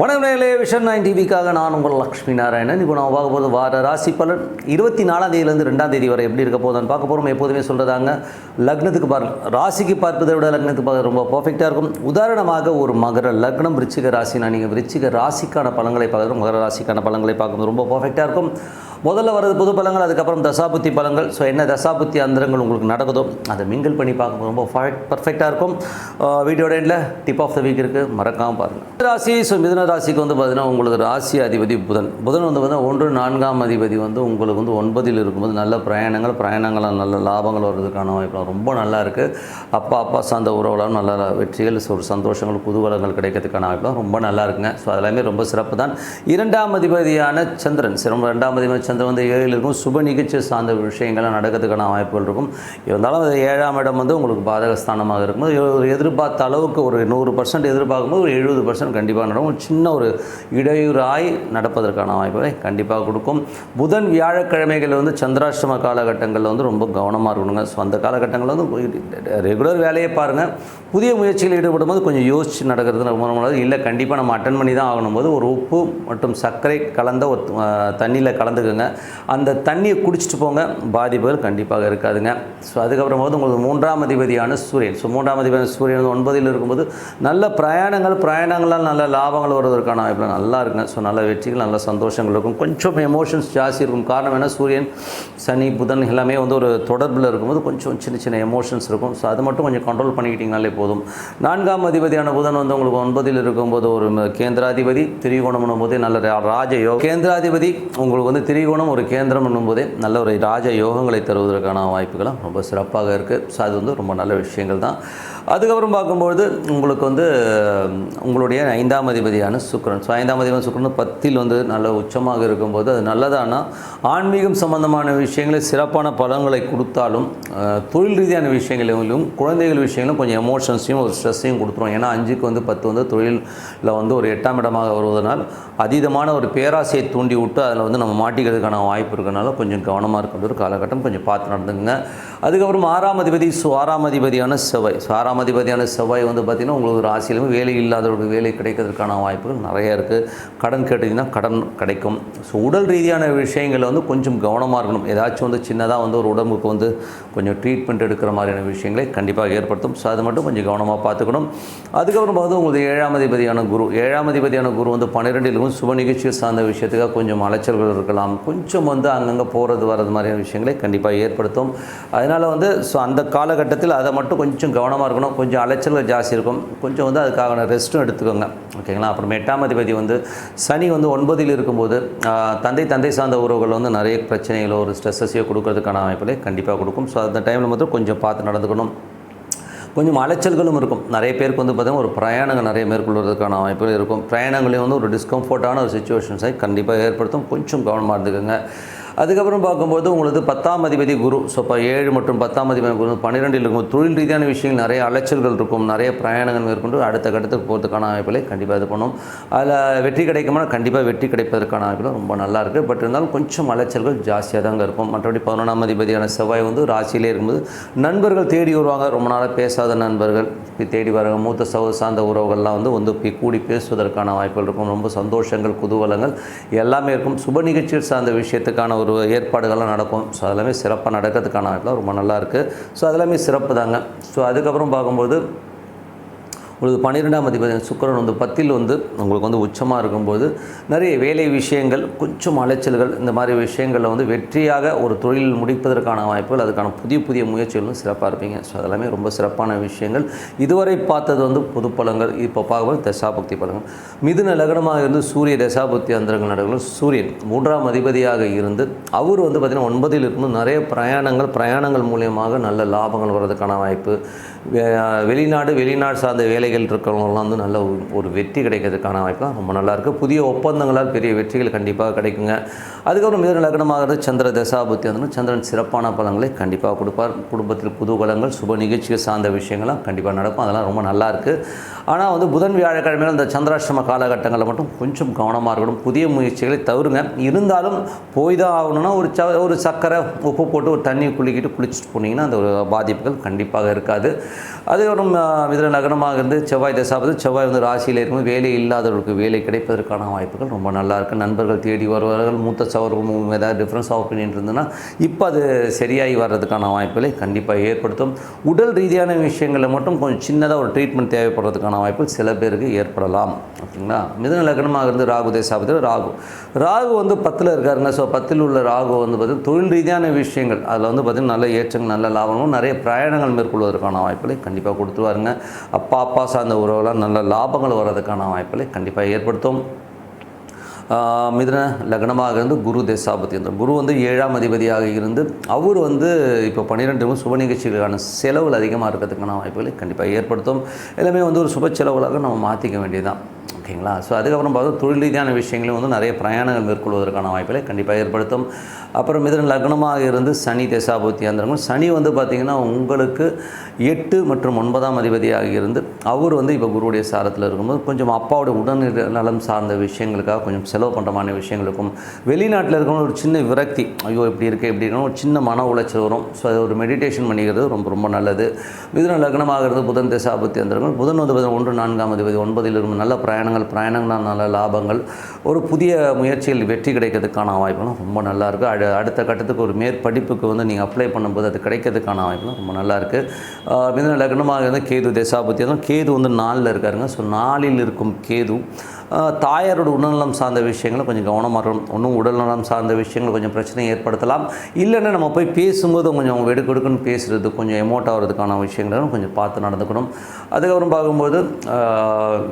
வணக்கம் நேயர்களே vision nine டிவிக்காக நான் உங்கள் லக்ஷ்மி நாராயணன். இப்போ நான் பார்க்க போகிறது வார ராசி பலன். இருபத்தி நாலாம் தேதியிலேருந்து ரெண்டாம் தேதி வரை எப்படி இருக்க போகுதுன்னு பார்க்க போகிறோம் எப்போதுமே சொல்கிறதாங்க லக்னத்துக்கு பாருங்க ராசிக்கு பார்ப்பதை விட லக்னத்துக்கு பார்க்க ரொம்ப பர்ஃபெக்டாக இருக்கும். உதாரணமாக ஒரு மகர லக்னம் விருச்சிக ராசினா நீங்கள் விருச்சிக ராசிக்கான பலன்களை பார்க்குறது மகர ராசிக்கான பலன்களை பார்க்கும்போது ரொம்ப பர்ஃபெக்டாக இருக்கும். முதல்ல வரது புது பழங்கள் அதுக்கப்புறம் தசாபுத்தி பழங்கள். ஸோ என்ன தசாபுத்தி அந்தரங்கள் உங்களுக்கு நடக்குதோ அதை மிங்கிள் பண்ணி பார்க்கும்போது ரொம்ப பர்ஃபெக்டாக இருக்கும். வீடியோட எண்டில் டிப் ஆஃப் த வீக் இருக்குது மறக்காமல் பாருங்கள் ராசி ஸோ மிதன ராசிக்கு வந்து பார்த்தீங்கன்னா உங்களுக்கு ராசி அதிபதி புதன். புதன் வந்து பார்த்தீங்கன்னா ஒன்று நான்காம் அதிபதி வந்து உங்களுக்கு வந்து ஒன்பதில் இருக்கும்போது நல்ல பிரயாணங்கள் பிரயாணங்களால் நல்ல லாபங்கள் வர்றதுக்கான வாய்ப்பு ரொம்ப நல்லா இருக்குது அப்பா அப்பா சார்ந்த உறவுகளும் நல்ல வெற்றிகள் ஒரு சந்தோஷங்கள் குதூகலங்கள் கிடைக்கிறதுக்கான வாய்ப்பு ரொம்ப நல்லா இருக்குங்க. ஸோ அதெல்லாமே ரொம்ப சிறப்பு தான். இரண்டாம் அதிபதியான சந்திரன் சிறப்பு ரெண்டாம் அதிபதி சந்திரன் வந்து ஏழில் இருக்கும். சுப நிகழ்ச்சி சார்ந்த விஷயங்கள்லாம் நடக்கிறதுக்கான வாய்ப்புகள் இருக்கும். இருந்தாலும் அது ஏழாம் இடம் வந்து உங்களுக்கு பாதகஸ்தானமாக இருக்கும்போது ஒரு எதிர்பார்த்த அளவுக்கு ஒரு நூறு பர்சன்ட் எதிர்பார்க்கும்போது ஒரு எழுபது பர்சன்ட் கண்டிப்பாக நடக்கும். சின்ன ஒரு இடையூறாய் நடப்பதற்கான வாய்ப்புகளை கண்டிப்பாக கொடுக்கும். புதன் வியாழக்கிழமைகள் வந்து சந்திராஷ்டம காலகட்டங்களில் வந்து ரொம்ப கவனமாக இருக்கணுங்க. ஸோ அந்த காலகட்டங்களில் வந்து ரெகுலர் வேலையை பாருங்கள் புதிய முயற்சியில் ஈடுபடும் போது கொஞ்சம் யோசிச்சு நடக்கிறது ரொம்ப நல்லது. இல்லை கண்டிப்பாக நம்ம அட்டன் பண்ணி தான் ஆகணும் போது ஒரு உப்பு மற்றும் சர்க்கரை கலந்த ஒரு தண்ணியில் கலந்துக்குங்க. அந்த தண்ணியை குடிச்சிட்டு போங்க. பாதிப்புகள் கண்டிப்பாக இருக்காதுங்க. ஸோ அதுக்கப்புறம் போது உங்களுக்கு மூன்றாம் அதிபதியான சூரியன். ஸோ மூன்றாம் அதிபதியான சூரியன் வந்து ஒன்பதில் இருக்கும்போது நல்ல பிரயாணங்கள் பிரயாணங்களால் நல்ல லாபங்கள் வருவதற்கான வாய்ப்பு நல்லா இருக்குங்க. ஸோ நல்ல வெற்றிகள் நல்ல சந்தோஷங்கள் இருக்கும். கொஞ்சம் எமோஷன்ஸ் ஜாஸ்தி இருக்கும். காரணம் என்ன? சூரியன் சனி புதன் எல்லாமே வந்து ஒரு தொடர்பில் இருக்கும்போது கொஞ்சம் சின்ன சின்ன எமோஷன்ஸ் இருக்கும். ஸோ அது மட்டும் கொஞ்சம் கண்ட்ரோல் பண்ணிக்கிட்டிங்கனாலே போதும். நான்காம் அதிபதியான புதன் வந்து உங்களுக்கு ஒன்பதில் இருக்கும்போது ஒரு கேந்திராதிபதி திரிகோணம் போதே நல்ல ரா- ராஜ யோகம் கேந்திராதிபதி உங்களுக்கு வந்து திரிகோணம் ஒரு கேந்திரம் என்னும்போதே நல்ல ஒரு ராஜ யோகங்களை தருவதற்கான வாய்ப்புகளும் ரொம்ப சிறப்பாக இருக்குது ஸோ அது வந்து ரொம்ப நல்ல விஷயங்கள் தான். அதுக்கப்புறம் பார்க்கும்பொழுது உங்களுக்கு வந்து உங்களுடைய ஐந்தாம் அதிபதியான சுக்கிரன். ஸோ ஐந்தாம் அதிபதி சுக்கரன் பத்தில் வந்து நல்ல உச்சமாக இருக்கும்போது அது நல்லதானா? ஆன்மீகம் சம்பந்தமான விஷயங்களில் சிறப்பான பலன்களை கொடுத்தாலும் தொழில் ரீதியான விஷயங்களிலும் குழந்தைகள் விஷயங்களும் கொஞ்சம் எமோஷன்ஸையும் ஒரு ஸ்ட்ரெஸ்ஸையும் கொடுத்துரும். ஏன்னா அஞ்சுக்கு வந்து பத்து வந்து தொழிலில் வந்து ஒரு எட்டாம் இடமாக வருவதனால் அதீதமான ஒரு பேராசையை தூண்டி விட்டு அதில் வந்து நம்ம மாட்டிக்கிறது மாட்டிக்கிறதுக்கான வாய்ப்பு இருக்கனால கொஞ்சம் கவனமாக இருக்கின்ற ஒரு காலகட்டம் கொஞ்சம் பார்த்து நடந்துங்க அதுக்கப்புறம் ஆறாம் அதிபதி ஆறாம் அதிபதியான செவ்வாய். ஆறாம் அதிபதியான செவ்வாய் வந்து பார்த்திங்கன்னா உங்களுக்கு ராசியிலும் வேலை இல்லாதவர்களுக்கு வேலை கிடைக்கிறதுக்கான வாய்ப்புகள் நிறையா இருக்குது கடன் கேட்டிங்கன்னா கடன் கிடைக்கும். ஸோ உடல் ரீதியான விஷயங்களில் வந்து கொஞ்சம் கவனமாக இருக்கணும். ஏதாச்சும் வந்து சின்னதாக வந்து ஒரு உடம்புக்கு வந்து கொஞ்சம் ட்ரீட்மெண்ட் எடுக்கிற மாதிரியான விஷயங்களை கண்டிப்பாக ஏற்படுத்தும். ஸோ அது மட்டும் கொஞ்சம் கவனமாக பார்த்துக்கணும். அதுக்கப்புறம் பார்த்து உங்களுக்கு ஏழாம் அதிபதியான குரு. ஏழாம் அதிபதியான குரு வந்து பன்னிரெண்டிலும் சுப நிகழ்ச்சியை சார்ந்த விஷயத்துக்காக கொஞ்சம் அலைச்சல்கள் இருக்கலாம். கொஞ்சம் வந்து அங்கங்கே போகிறது வர்றது மாதிரியான விஷயங்களை கண்டிப்பாக ஏற்படுத்தும். அதனால் அதனால் வந்து ஸோ அந்த காலகட்டத்தில் அதை மட்டும் கொஞ்சம் கவனமாக இருக்கணும். கொஞ்சம் அலைச்சல்கள் ஜாஸ்தி இருக்கும். கொஞ்சம் வந்து அதுக்கான ரெஸ்ட்டும் எடுத்துக்கோங்க. ஓகேங்களா அப்புறம் எட்டாம் அதிபதி வந்து சனி வந்து ஒன்பதில் இருக்கும்போது தந்தை தந்தை சார்ந்த உறவுகள் வந்து நிறைய பிரச்சனைகளோ ஒரு ஸ்ட்ரெஸ்ஸையோ கொடுக்கறதுக்கான அமைப்பில் கண்டிப்பாக கொடுக்கும். ஸோ அந்த டைமில் மட்டும் கொஞ்சம் பார்த்து நடந்துக்கணும். கொஞ்சம் அலைச்சல்களும் இருக்கும். நிறைய பேருக்கு வந்து பார்த்திங்கன்னா ஒரு பிரயாணங்கள் நிறைய மேற்கொள்வதற்கான வாய்ப்புகள் இருக்கும். பிரயாணங்களையும் வந்து ஒரு டிஸ்கம்ஃபர்ட்டான ஒரு சுச்சுவேஷன்ஸை கண்டிப்பாக ஏற்படுத்தும். கொஞ்சம் கவனமாக இருந்துக்கோங்க. அதுக்கப்புறம் பார்க்கும்போது உங்களுக்கு பத்தாம் அதிபதி குரு. ஸோ இப்போ ஏழு மற்றும் பத்தாம் அதிபதி குரு பன்னிரெண்டில் இருக்கும். தொழில் ரீதியான விஷயங்கள் நிறைய அலைச்சல்கள் இருக்கும். நிறைய பிரயாணங்கள் மேற்கொண்டு அடுத்த கட்டத்துக்கு போகிறதுக்கான வாய்ப்புகளை கண்டிப்பாக இது பண்ணும். அதில் வெற்றி கிடைக்குமா கண்டிப்பாக வெற்றி கிடைப்பதற்கான வாய்ப்புகள் ரொம்ப நல்லா இருக்குது பட் இருந்தாலும் கொஞ்சம் அலைச்சல்கள் ஜாஸ்தியாக தாங்க இருக்கும். மற்றபடி பதினொன்றாம் அதிபதியான செவ்வாய் வந்து ராசியிலே இருக்கும்போது நண்பர்கள் தேடி வருவாங்க. ரொம்ப நாளாக பேசாத நண்பர்கள் தேடி வராங்க. மூத்த சகோதர சார்ந்த உறவுகள்லாம் வந்து வந்து கூடி பேசுவதற்கான வாய்ப்புகள் இருக்கும். ரொம்ப சந்தோஷங்கள் குதூகலங்கள் எல்லாமே இருக்கும். சுப நிகழ்ச்சிகள் சார்ந்த விஷயத்துக்கான ஒரு ஏற்பாடுகள்லாம் நடக்கும். ஸோ அதெல்லாமே சிறப்பாக நடக்கிறதுக்கான வாய்ப்புலாம் ரொம்ப நல்லா இருக்குது ஸோ அதெல்லாமே சிறப்பு தாங்க ஸோ அதுக்கப்புறம் பார்க்கும்போது உங்களுக்கு பன்னிரெண்டாம் அதிபதி சுக்கிரன் வந்து பத்தில் வந்து உங்களுக்கு வந்து உச்சமாக இருக்கும்போது நிறைய வேலை விஷயங்கள் கொஞ்சம் அலைச்சல்கள் இந்த மாதிரி விஷயங்களில் வந்து வெற்றியாக ஒரு தொழில் முடிப்பதற்கான வாய்ப்புகள் அதுக்கான புதிய புதிய முயற்சிகளும் சிறப்பாக இருப்பீங்க. ஸோ அதெல்லாமே ரொம்ப சிறப்பான விஷயங்கள். இதுவரை பார்த்தது வந்து புது பலங்கள் இப்போ பார்க்கும்போது தசாபக்தி பழங்கள் மிதுன லக்னமாக இருந்து சூரிய தசாபக்தி அந்தரங்கள் நடக்கும் சூரியன் மூன்றாம் அதிபதியாக இருந்து அவர் வந்து பார்த்திங்கன்னா ஒன்பதில் இருக்கும்போது நிறைய பிரயாணங்கள் பிரயாணங்கள் மூலியமாக நல்ல லாபங்கள் வர்றதுக்கான வாய்ப்பு. வெளிநாடு வெளிநாடு சார்ந்த வேலை வேலைகள் இருக்கிறவங்களாம் வந்து நல்ல ஒரு- வெற்றி கிடைக்கிறதுக்கான வாய்ப்பு ரொம்ப நல்லாயிருக்கு புதிய ஒப்பந்தங்களால் பெரிய வெற்றிகள் கண்டிப்பாக கிடைக்குங்க. அதுக்கப்புறம் மிதன லக்னமாகிறது சந்திர தசாபுத்தி. வந்து சந்திரன் சிறப்பான பலங்களை கண்டிப்பாக கொடுப்பார். குடும்பத்தில் குதூகலங்கள் சுப நிகழ்ச்சிகள் சார்ந்த விஷயங்கள்லாம் கண்டிப்பாக நடக்கும். அதெல்லாம் ரொம்ப நல்லா இருக்குது ஆனால் வந்து புதன் வியாழக்கிழமையில் இந்த சந்திராஷ்டம காலகட்டங்களில் மட்டும் கொஞ்சம் கவனமாக இருக்கணும். புதிய முயற்சிகளை தவிருங்க இருந்தாலும் போய் தான் ஆகணும்னா ஒரு ச ஒரு சக்கரை உப்பு போட்டு ஒரு தண்ணி குளிக்கிட்டு குளிச்சுட்டு போனீங்கன்னா அந்த ஒரு பாதிப்புகள் கண்டிப்பாக இருக்காது. அதுக்கப்புறம் மிதன லக்னமாக இருந்து செவ்வாய் தசாபதி செவ்வாய் வந்து ராசியில் இருக்கும்போது வேலை இல்லாதவர்களுக்கு வேலை கிடைப்பதற்கான வாய்ப்புகள் ரொம்ப நல்லா இருக்குது நண்பர்கள் தேடி வருவார்கள். மூத்த சௌரமும் ஏதாவது டிஃப்ரென்ஸ் ஆஃப் ஒப்பீனியன் இருந்ததுன்னா இப்போ அது சரியாகி வர்றதுக்கான வாய்ப்புகளை கண்டிப்பாக ஏற்படுத்தும். உடல் ரீதியான விஷயங்களில் மட்டும் கொஞ்சம் சின்னதாக ஒரு ட்ரீட்மெண்ட் தேவைப்படுறதுக்கான வாய்ப்புகள் சில பேருக்கு ஏற்படலாம். ஓகேங்களா? மிதன லக்னமாக இருந்து ராகு தேசாபத்தில் ராகு. ராகு வந்து பத்தில் இருக்காருங்க. ஸோ பத்தில் உள்ள ராகு வந்து பார்த்திங்கன்னா தொழில் ரீதியான விஷயங்கள். அதில் வந்து பார்த்திங்கன்னா நல்ல ஏற்றங்கள் நல்ல லாபமும் நிறைய பிரயாணங்கள் மேற்கொள்வதற்கான வாய்ப்புகளை கண்டிப்பாக கொடுத்துருவாருங்க. அப்பா அப்பா சார்ந்த உறவுலாம் நல்ல லாபங்கள் வர்றதுக்கான வாய்ப்புகளை கண்டிப்பாக ஏற்படுத்தும். மிதுன லக்னமாக இருந்து குரு தேசாபதி என்ற குரு வந்து ஏழாம் அதிபதியாக இருந்து அவர் வந்து இப்போ பன்னிரெண்டு சுப நிகழ்ச்சிகளுக்கான செலவுகள் அதிகமாக இருக்கிறதுக்கான வாய்ப்புகளை கண்டிப்பாக ஏற்படுத்தும். எல்லாமே வந்து ஒரு சுப செலவுகளாக நம்ம மாற்றிக்க வேண்டியதுதான். ஓகேங்களா? ஸோ அதுக்கப்புறம் பார்த்தா தொழில் ரீதியான விஷயங்களும் வந்து நிறைய பிரயாணங்கள் மேற்கொள்வதற்கான வாய்ப்புகளை கண்டிப்பாக ஏற்படுத்தும். அப்புறம் மிதன லக்னமாக இருந்து சனி தசாபூர்த்தி அந்தரங்கள் சனி வந்து பார்த்திங்கன்னா உங்களுக்கு எட்டு மற்றும் ஒன்பதாம் அதிபதியாக இருந்து அவர் வந்து இப்போ குருவுடைய சாரத்தில் இருக்கும்போது கொஞ்சம் அப்பாவோட உடல் நலம் சார்ந்த விஷயங்களுக்காக கொஞ்சம் செலவு பண்ணுறமான விஷயங்களுக்கும் வெளிநாட்டில் இருக்கணும் ஒரு சின்ன விரக்தி ஐயோ இப்படி இருக்குது இப்படி இருக்கணும் ஒரு சின்ன மன உளைச்சல் வரும். ஸோ அது ஒரு மெடிடேஷன் பண்ணிக்கிறது ரொம்ப ரொம்ப நல்லது. மிதுன லக்னமாக இருந்து புதன் தேசாபுத்தி அந்தரங்கள் புதன் வந்து பார்த்தீங்கன்னா ஒன்று நான்காம் அதிபதி ஒன்பதில் இருக்கும். நல்ல பிரயாணங்கள் பிரயாணங்களால் நல்ல லாபங்கள். ஒரு புதிய முயற்சியில் வெற்றி கிடைக்கிறதுக்கான வாய்ப்புகளும் ரொம்ப நல்லாயிருக்கு. அடு அடுத்த கட்டத்துக்கு ஒரு மேற்படிப்புக்கு வந்து நீங்கள் அப்ளை பண்ணும்போது அது கிடைக்கிறதுக்கான வாய்ப்புகளும் ரொம்ப நல்லாயிருக்கு. மிதன லக்னமாக இருந்து கேது தேசாபுத்தி கேது வந்து நாலில் இருக்காருங்க. ஸோ நாலில் இருக்கும் கேது தாயாரோட உடல்நலம் சார்ந்த விஷயங்களை கொஞ்சம் கவனமாக இருக்கணும். ஒன்றும் உடல்நலம் சார்ந்த விஷயங்கள் கொஞ்சம் பிரச்சனை ஏற்படுத்தலாம். இல்லைன்னா நம்ம போய் பேசும்போது கொஞ்சம் வெடுக்கெடுக்குன்னு பேசுகிறது கொஞ்சம் எமோட் ஆகிறதுக்கான விஷயங்களும் கொஞ்சம் பார்த்து நடந்துக்கணும். அதுக்கப்புறம் பார்க்கும்போது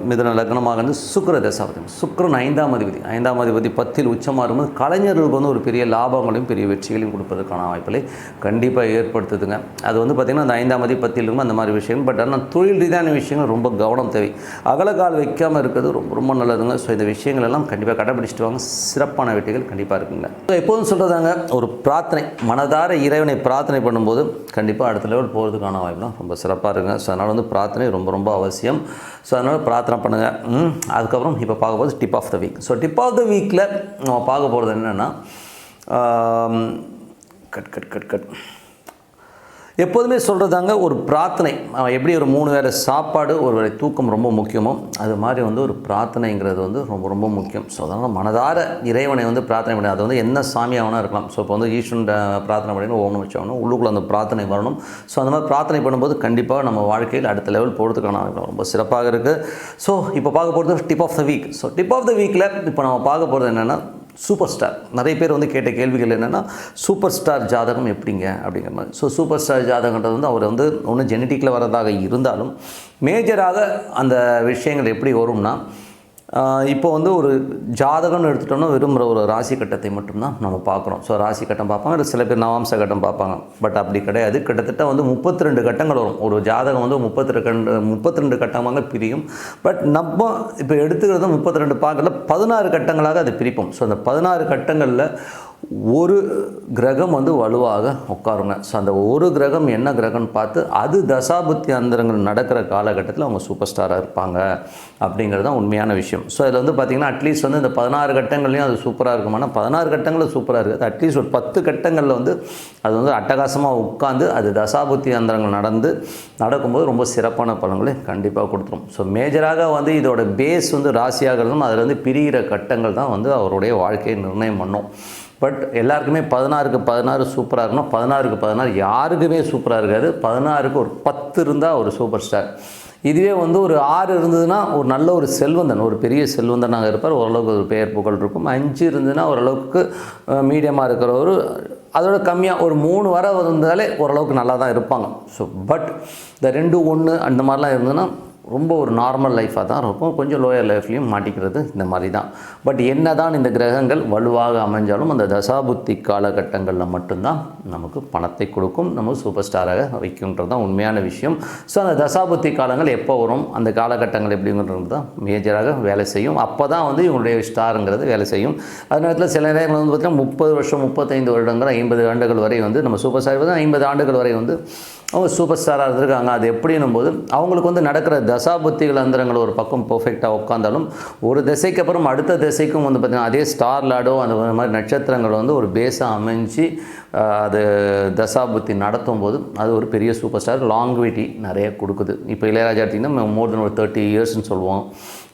மிதன மிதுன லக்னமாக வந்து சுக்கர தசாபதி. சுக்கரன் ஐந்தாம் அதிபதி. ஐந்தாம் அதிபதி பத்தில் உச்சமாக இருக்கும்போது கலைஞர்களுக்கு வந்து ஒரு பெரிய லாபங்களையும் பெரிய வெற்றிகளையும் கொடுப்பதற்கான வாய்ப்புகளை கண்டிப்பாக ஏற்படுத்துதுங்க. அது வந்து பார்த்திங்கன்னா அந்த ஐந்தாம் அதிபதி பத்தில் இருக்கும் அந்த மாதிரி விஷயங்கள். பட் ஆனால் தொழில் ரீதியான விஷயங்கள் ரொம்ப கவனம் தேவை. அகலக்கால் வைக்காமல் இருக்கிறது ரொம்ப ரொம்ப நல்ல நல்லதுங்க ஸோ இந்த விஷயங்கள் எல்லாம் கண்டிப்பாக கடைபிடிச்சிட்டு வாங்க. சிறப்பான வெற்றிகள் கண்டிப்பாக இருக்குங்க. ஸோ எப்போதும் சொல்கிறதாங்க ஒரு பிரார்த்தனை மனதார இறைவனை பிரார்த்தனை பண்ணும்போது கண்டிப்பாக அடுத்த லெவல் போகிறதுக்கான வாய்ப்புலாம் ரொம்ப சிறப்பாக இருக்குங்க. ஸோ அதனால் வந்து பிரார்த்தனை ரொம்ப ரொம்ப அவசியம். ஸோ அதனால் பிரார்த்தனை பண்ணுங்கள் அதுக்கப்புறம் இப்போ பார்க்க போகிறது tip of the week so tip of the வீக்கில் நம்ம பார்க்க போகிறது என்னென்னா கட் கட் கட் கட் எப்போதுமே சொல்கிறதாங்க ஒரு பிரார்த்தனை. எப்படி ஒரு மூணு வேளை சாப்பாடு ஒரு வேலை தூக்கம் ரொம்ப முக்கியமோ அது மாதிரி வந்து ஒரு பிரார்த்தனைங்கிறது வந்து ரொம்ப ரொம்ப முக்கியம். ஸோ அதனால் மனதார இறைவனை வந்து பிரார்த்தனை பண்ணி அது வந்து என்ன சாமியாக வேணால் இருக்கலாம். ஸோ இப்போ வந்து ஈஸ்வரன் பிரார்த்தனை பண்ணி ஓம் வச்சாகணும் உள்ளுக்குள்ளே அந்த பிரார்த்தனை வரணும். ஸோ அந்த மாதிரி பிரார்த்தனை பண்ணும்போது கண்டிப்பாக நம்ம வாழ்க்கையில் அடுத்த லெவல் போகிறதுக்கான ரொம்ப சிறப்பாக இருக்குது ஸோ இப்போ பார்க்க போகிறது tip of the week so tip of the வீக்கில் இப்போ நம்ம பார்க்க போகிறது என்னென்னா சூப்பர் ஸ்டார் நிறைய பேர் வந்து கேட்ட கேள்விகள் என்னென்னா சூப்பர் ஸ்டார் ஜாதகம் எப்படிங்க? அப்படிங்கிற மாதிரி. ஸோ சூப்பர் ஸ்டார் ஜாதகன்றது வந்து அவர் வந்து ஒன்று ஜெனட்டிக்கில் வரதாக இருந்தாலும் மேஜராக அந்த விஷயங்கள் எப்படி வரும்னா இப்போ வந்து ஒரு ஜாதகம்னு எடுத்துட்டோம்னா விரும்புகிற ஒரு ராசி கட்டத்தை மட்டும்தான் நம்ம பார்க்குறோம். ஸோ ராசி கட்டம் பார்ப்பாங்க இல்லை சில பேர் நவாம்ச கட்டம் பார்ப்பாங்க. பட் அப்படி கிடையாது. கிட்டத்தட்ட வந்து முப்பத்தி ரெண்டு கட்டங்கள் வரும். ஒரு ஜாதகம் வந்து முப்பத்தி ரெண்டு முப்பத்தி ரெண்டு கட்டமாக பிரியும். பட் நம்ம இப்போ எடுத்துக்கிறது முப்பத்தி ரெண்டு பார்க்கல பதினாறு கட்டங்களாக அதை பிரிப்போம். ஸோ அந்த பதினாறு கட்டங்களில் ஒரு கிரகம் வந்து வலுவாக உட்காருங்க. ஸோ அந்த ஒரு கிரகம் என்ன கிரகம்னு பார்த்து அது தசாபுத்தி அந்தரங்கள் நடக்கிற காலகட்டத்தில் அவங்க சூப்பர் ஸ்டாராக இருப்பாங்க அப்படிங்கிறது தான் உண்மையான விஷயம். ஸோ அதில் வந்து பார்த்திங்கன்னா அட்லீஸ்ட் வந்து இந்த பதினாறு கட்டங்கள்லையும் அது சூப்பராக இருக்குமானா பதினாறு கட்டங்களும் சூப்பராக இருக்குது அட்லீஸ்ட் ஒரு பத்து கட்டங்களில் வந்து அது வந்து அட்டகாசமாக உட்காந்து அது தசாபுத்தி அந்தரங்கள் நடந்து நடக்கும்போது ரொம்ப சிறப்பான பலன்களை கண்டிப்பாக கொடுத்துரும். ஸோ மேஜராக வந்து இதோட பேஸ் வந்து ராசியாகிறதும் அதில் வந்து பிரிகிற கட்டங்கள் தான் வந்து அவருடைய வாழ்க்கையை நிர்ணயம் பண்ணும். பட் எல்லாருக்குமே பதினாறுக்கு பதினாறு சூப்பராக இருக்கணும். பதினாறுக்கு பதினாறு யாருக்குமே சூப்பராக இருக்காது. பதினாறுக்கு ஒரு பத்து இருந்தால் ஒரு சூப்பர் ஸ்டார். இதுவே வந்து ஒரு ஆறு இருந்ததுன்னா ஒரு நல்ல ஒரு செல்வந்தன். ஒரு பெரிய செல்வந்தனாக இருப்பார். ஓரளவுக்கு ஒரு பெயர் புகழ் இருக்கும். அஞ்சு இருந்ததுன்னா ஓரளவுக்கு மீடியமாக இருக்கிறவர் அதோட கம்மியாக ஒரு மூணு வர இருந்தாலே ஓரளவுக்கு நல்லா தான் இருப்பாங்க. ஸோ பட் இந்த ரெண்டு ஒன்று அந்த மாதிரிலாம் இருந்ததுன்னா ரொம்ப ஒரு நார்மல் லைஃபாக தான் இருக்கும். கொஞ்சம் லோயர் லைஃப்லையும் மாட்டிக்கிறது இந்த மாதிரி தான். பட் என்ன தான் இந்த கிரகங்கள் வலுவாக அமைஞ்சாலும் அந்த தசாபுத்தி காலகட்டங்களில் மட்டும்தான் நமக்கு பணத்தை கொடுக்கும். நம்ம சூப்பர் ஸ்டாராக வைக்கும்ன்றது தான் உண்மையான விஷயம். ஸோ அந்த தசாபுத்தி காலங்கள் எப்போ வரும்? அந்த காலகட்டங்கள் எப்படிங்கிறது தான் மேஜராக வேலை செய்யும். அப்போ தான் வந்து இவங்களுடைய ஸ்டாருங்கிறது வேலை செய்யும். அது நேரத்தில் சில நேரங்கள் வந்து பார்த்திங்கன்னா முப்பது வருஷம் முப்பத்தைந்து வருடங்கள் ஐம்பது ஆண்டுகள் வரை வந்து நம்ம சூப்பர் ஸ்டார் வந்து ஐம்பது ஆண்டுகள் வரை வந்து அவங்க சூப்பர் ஸ்டாராக இருந்திருக்காங்க. அது எப்படின்னும் போது அவங்களுக்கு வந்து நடக்கிற தசாபுத்திகள் அந்தரங்கள் ஒரு பக்கம் பர்ஃபெக்டாக உட்காந்தாலும் ஒரு திசைக்கு அப்புறம் அடுத்த திசைக்கும் வந்து பார்த்திங்கன்னா அதே ஸ்டார் லாடோ அந்த மாதிரி நட்சத்திரங்கள் வந்து ஒரு பேஸாக அமைஞ்சு அது தசாபுத்தி நடத்தும் போது அது ஒரு பெரிய சூப்பர் ஸ்டார் லாங்குவிட்டி நிறைய கொடுக்குது. இப்போ இளையராஜா எடுத்திங்கன்னா மோர் தென் ஒரு தேர்ட்டி இயர்ஸ்னு சொல்லுவோம்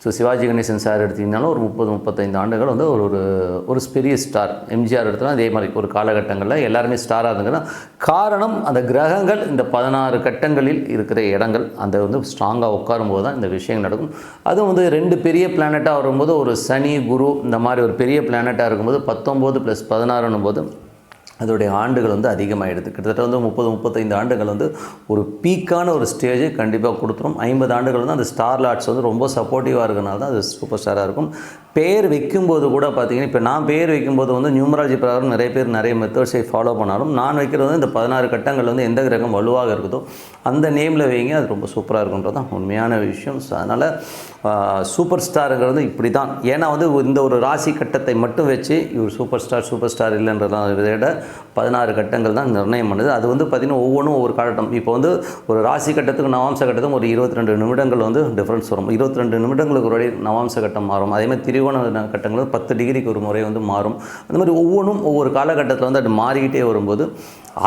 ஸோ சிவாஜி கணேசன் சார் எடுத்திங்கனாலும் ஒரு முப்பது முப்பத்தைந்து ஆண்டுகள் வந்து ஒரு ஒரு ஒரு பெரிய ஸ்டார் எம்ஜிஆர் எடுத்தாலும் அதே மாதிரி ஒரு காலகட்டங்களில் எல்லாருமே ஸ்டாராக இருந்துங்கன்னா காரணம் அந்த கிரகங்கள் இந்த பதினாறு கட்டங்களில் இருக்கிற இடங்கள் அந்த வந்து ஸ்ட்ராங்காக உட்காரும் போது தான் இந்த விஷயம் நடக்கும். அதுவும் வந்து ரெண்டு பெரிய பிளானட்டாக வரும்போது ஒரு சனி குரு இந்த மாதிரி ஒரு பெரிய பிளானட்டாக இருக்கும்போது பத்தொம்போது ப்ளஸ் பதினாறுன்னும் போது அதோடைய ஆண்டுகள் வந்து அதிகமாகிடுது கிட்டத்தட்ட வந்து முப்பது முப்பத்தைந்து ஆண்டுகள் வந்து ஒரு பீக்கான ஒரு ஸ்டேஜை கண்டிப்பாக கொடுத்துரும். ஐம்பது ஆண்டுகள் வந்து அந்த ஸ்டார் லாட்ஸ் வந்து ரொம்ப சப்போர்ட்டிவாக இருக்கனால தான் அது சூப்பர் ஸ்டாராக இருக்கும். பேர் வைக்கும்போது கூட பார்த்தீங்கன்னா இப்போ நான் பேர் வைக்கும்போது வந்து நியூமராலஜி பிரகாரம் நிறைய பேர் நிறைய மெத்தட்ஸை ஃபாலோ பண்ணாலும் நான் வைக்கிறது வந்து இந்த பதினாறு கட்டங்கள் வந்து எந்த கிரகம் வலுவாக இருக்குதோ அந்த நேமில் வைங்க அது ரொம்ப சூப்பராக இருக்குன்றது தான் உண்மையான விஷயம். ஸோ அதனால் சூப்பர் ஸ்டாருங்கிறது இப்படி தான் ஏன்னா வந்து இந்த ஒரு ராசி கட்டத்தை மட்டும் வச்சு இவர் சூப்பர் ஸ்டார் சூப்பர் ஸ்டார் இல்லைன்றதான் இதை விட பதினாறு கட்டங்கள் தான் நிர்ணயம் பண்ணுது. அது வந்து பார்த்திங்கன்னா ஒவ்வொன்றும் ஒவ்வொரு காலகட்டம். இப்போ வந்து ஒரு ராசி கட்டத்துக்கு நவாம்ச கட்டத்துக்கும் ஒரு இருபத்தி ரெண்டு நிமிடங்கள் வந்து டிஃப்ரென்ஸ் வரும். இருபத்தி ரெண்டு நிமிடங்களுக்கு ஒரு நவாம்ச கட்டம் மாறும். அதே மாதிரி திரிகோண கட்டங்கள் பத்து டிகிரிக்கு ஒரு முறை வந்து மாறும். அந்த மாதிரி ஒவ்வொன்றும் ஒவ்வொரு காலகட்டத்தில் வந்து அது மாறிக்கிட்டே வரும்போது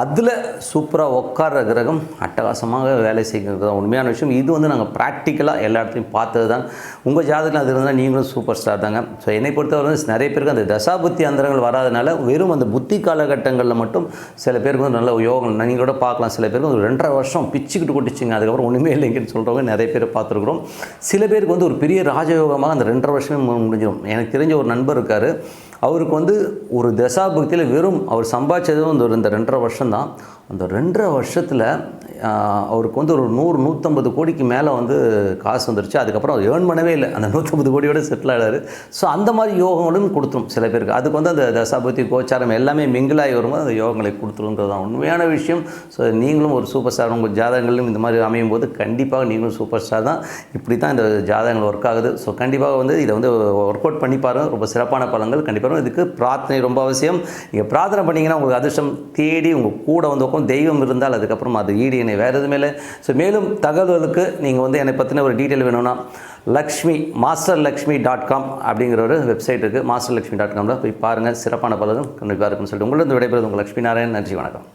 அதில் சூப்பராக உட்கார்ற கிரகம் அட்டகாசமாக வேலை செய்கிறது தான் உண்மையான விஷயம். இது வந்து நாங்கள் ப்ராக்டிக்கலாக எல்லா இடத்துலையும் பார்த்தது தான் உங்கள் ஜாதகத்தில் அது இருந்தால் நீங்களும் சூப்பர் ஸ்டார் தாங்க. ஸோ என்னை பொறுத்தவரை வந்து நிறைய பேருக்கு அந்த தசாபுத்தி அந்தரங்கள் வராதனால வெறும் அந்த புத்தி காலகட்டங்களில் மட்டும் சில பேருக்கு வந்து நல்ல யோகம் நீங்கள் கூட பார்க்கலாம். சில பேருக்கு ஒரு ரெண்டரை வருஷம் பிச்சுக்கிட்டு கொட்டிச்சிங்க. அதுக்கப்புறம் ஒன்றுமே இல்லைங்கன்னு சொல்கிறவங்க நிறைய பேர் பார்த்துருக்குறோம். சில பேருக்கு வந்து ஒரு பெரிய ராஜயோகமாக அந்த ரெண்டரை வருஷமே முடிஞ்சிடும் எனக்கு தெரிஞ்ச ஒரு நண்பர் இருக்கார். அவருக்கு வந்து ஒரு தசாபக்தியில் வெறும் அவர் சம்பாதிச்சதும் இந்த ரெண்டரை வருஷம் தான் அந்த ரெண்டரை வருஷத்தில் அவருக்கு வந்து ஒரு நூறு நூற்றம்பது கோடிக்கு மேலே வந்து காசு வந்துருச்சு. அதுக்கப்புறம் அவர் ஏர்ன் பண்ணவே இல்லை. அந்த நூற்றம்பது கோடியோட செட்டில் ஆகிறார் ஸோ அந்த மாதிரி யோகங்களும் கொடுத்துரும் சில பேருக்கு. அதுக்கு வந்து அந்த தசாபதி கோச்சாரம் எல்லாமே மிங்கிலாகி வரும்போது அந்த யோகங்களை கொடுத்துருன்றது தான் உண்மையான விஷயம். ஸோ நீங்களும் ஒரு சூப்பர் ஸ்டார் உங்கள் ஜாதகங்களிலும் இந்த மாதிரி அமையும் போது கண்டிப்பாக நீங்களும் சூப்பர் ஸ்டார் தான். இப்படி தான் இந்த ஜாதகங்கள் ஒர்க் ஆகுது. ஸோ கண்டிப்பாக வந்து இதை வந்து ஒர்க் அவுட் பண்ணி பாருங்கள் ரொம்ப சிறப்பான பலங்கள் கண்டிப்பாக இதுக்கு பிரார்த்தனை ரொம்ப அவசியம். நீங்கள் பிரார்த்தனை பண்ணிங்கன்னா உங்களுக்கு அதிர்ஷ்டம் தேடி உங்கள் கூட வந்து உட்காந்து தெய்வம் இருந்தால் அதுக்கப்புறம் அது ஈடு இணை வேறு எதுவுமே இல்லை. ஸோ மேலும் தகவல்களுக்கு நீங்கள் வந்து என்னை பற்றின ஒரு டீட்டெயில் வேணும்னா Lakshmi master Lakshmi dot com அப்படிங்கிற ஒரு வெப்சைட் இருக்குது மாஸ்டர் லக்ஷ்மி டாட் காமில் போய் பாருங்கள் சிறப்பான பலரும் கண்டிப்பாக இருக்குன்னு சொல்லிட்டு உங்களிடம் விடைபெறுவது உங்கள் லக்ஷ்மி நாராயணன். நன்றி வணக்கம்.